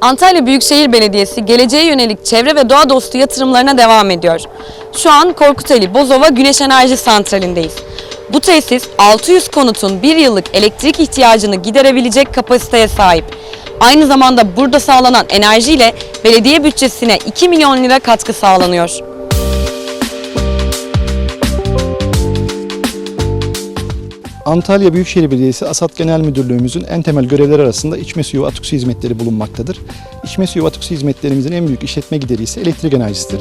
Antalya Büyükşehir Belediyesi geleceğe yönelik çevre ve doğa dostu yatırımlarına devam ediyor. Şu an Korkuteli Bozova Güneş Enerji Santrali'ndeyiz. Bu tesis 600 konutun bir yıllık elektrik ihtiyacını giderebilecek kapasiteye sahip. Aynı zamanda burada sağlanan enerjiyle belediye bütçesine 2 milyon lira katkı sağlanıyor. Antalya Büyükşehir Belediyesi Asat Genel Müdürlüğümüzün en temel görevleri arasında içme suyu atık su hizmetleri bulunmaktadır. İçme suyu atık su hizmetlerimizin en büyük işletme gideri ise elektrik enerjisidir.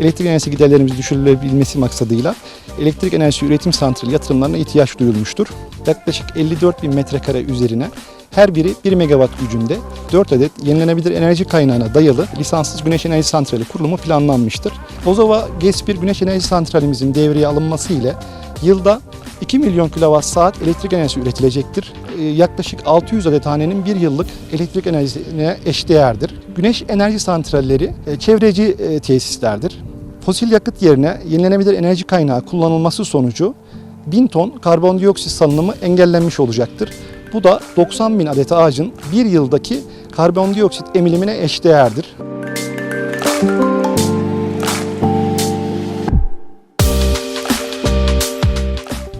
Elektrik enerjisi giderlerimizin düşürülebilmesi maksadıyla elektrik enerjisi üretim santrali yatırımlarına ihtiyaç duyulmuştur. Yaklaşık 54 bin metrekare üzerine her biri 1 megawatt gücünde 4 adet yenilenebilir enerji kaynağına dayalı lisanssız güneş enerji santrali kurulumu planlanmıştır. Bozova GES 1 güneş enerji santralimizin devreye alınması ile yılda 2 milyon kilowatt saat elektrik enerjisi üretilecektir. Ee, Yaklaşık 600 adet hanenin bir yıllık elektrik enerjisine eşdeğerdir. Güneş enerji santralleri e, çevreci e, tesislerdir. Fosil yakıt yerine yenilenebilir enerji kaynağı kullanılması sonucu 1000 ton karbondioksit salınımı engellenmiş olacaktır. Bu da 90 bin adet ağacın bir yıldaki karbondioksit emilimine eşdeğerdir.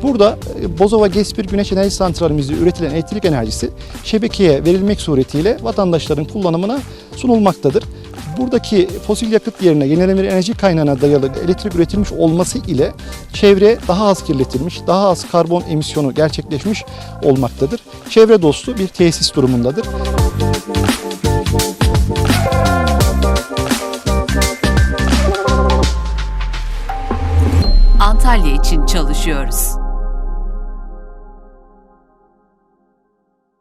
Burada e, Bozova GES 1 güneş enerji santralimizde üretilen elektrik enerjisi şebekeye verilmek suretiyle vatandaşların kullanımına sunulmaktadır. Buradaki fosil yakıt yerine yenilenebilir enerji kaynağına dayalı elektrik üretilmiş olması ile çevre daha az kirletilmiş, daha az karbon emisyonu gerçekleşmiş olmaktadır. Çevre dostu bir tesis durumundadır. Antalya için çalışıyoruz.